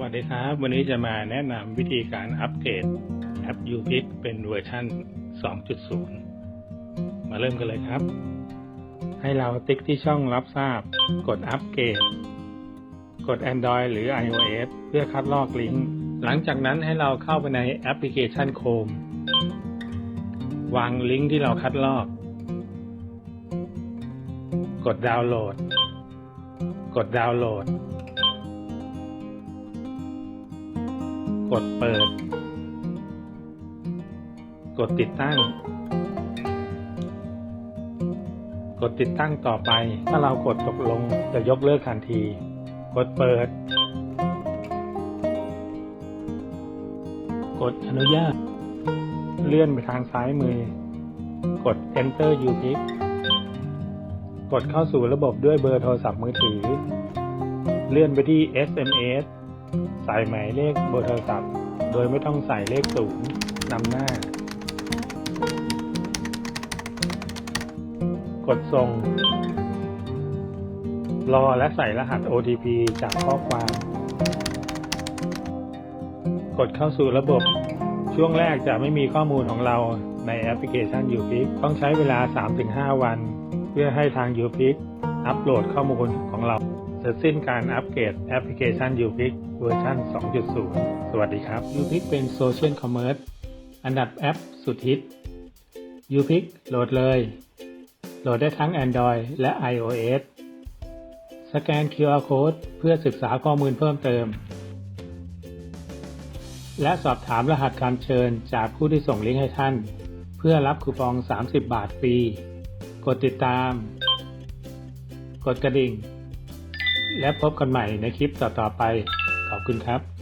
วัสดีครับ วันนี้จะมาแนะนำวิธีการอัปเกรดแอป u p i c เป็นเวอร์ชัน2.0 มาเริ่มกันเลยครับ ให้เราติ๊กที่ช่องรับทราบ กดอัปเกรด กด Android หรือ iOS เพื่อคัดลอกลิงก์ หลังจากนั้นให้เราเข้าไปในแอปพลิเคชัน Chrome วางลิงก์ที่เราคัดลอก กดดาวน์โหลด กดดาวน์โหลด กดเปิด กดติดตั้ง กดติดตั้งต่อไป ถ้าเรากดตกลงจะยกเลิกทันที กดเปิด กดอนุญาต เลื่อนไปทางซ้ายมือ กด Enter u p i c กดเข้าสู่ระบบด้วยเบอร์โทรศัพท์มือถือ เลื่อนไปที่ SMS ใส่หมายเลขเบอร์โทรศัพท์ โดยไม่ต้องใส่เลขศูนย์นำหน้า กดส่ง รอและใส่รหัส OTP จากข้อความ กดเข้าสู่ระบบ ช่วงแรกจะไม่มีข้อมูลของเราในแอปพลิเคชัน u p i c ต้องใช้เวลา 3-5 วัน เพื่อให้ทาง u p i c อัปโหลดข้อมูลของเรา เสร็จสิ้นการอัปเกรดแอปพลิเคชัน u p i c เวอร์ชัน 2.0 สวัสดีครับ u p i c เป็นโซเชียลคอมเมอร์สอันดับแอปสุดฮิต u p i c โหลดเลย โหลดได้ทั้ง Android และ iOS สแกน QR Code เพื่อศึกษาข้อมูลเพิ่มเติม และสอบถามรหัสการเชิญจากผู้ที่ส่งลิงก์ให้ท่าน เพื่อรับคูปอง 30 บาทฟรี กดติดตาม กดกระดิ่ง และพบกันใหม่ในคลิปต่อๆไป ขอบคุณครับ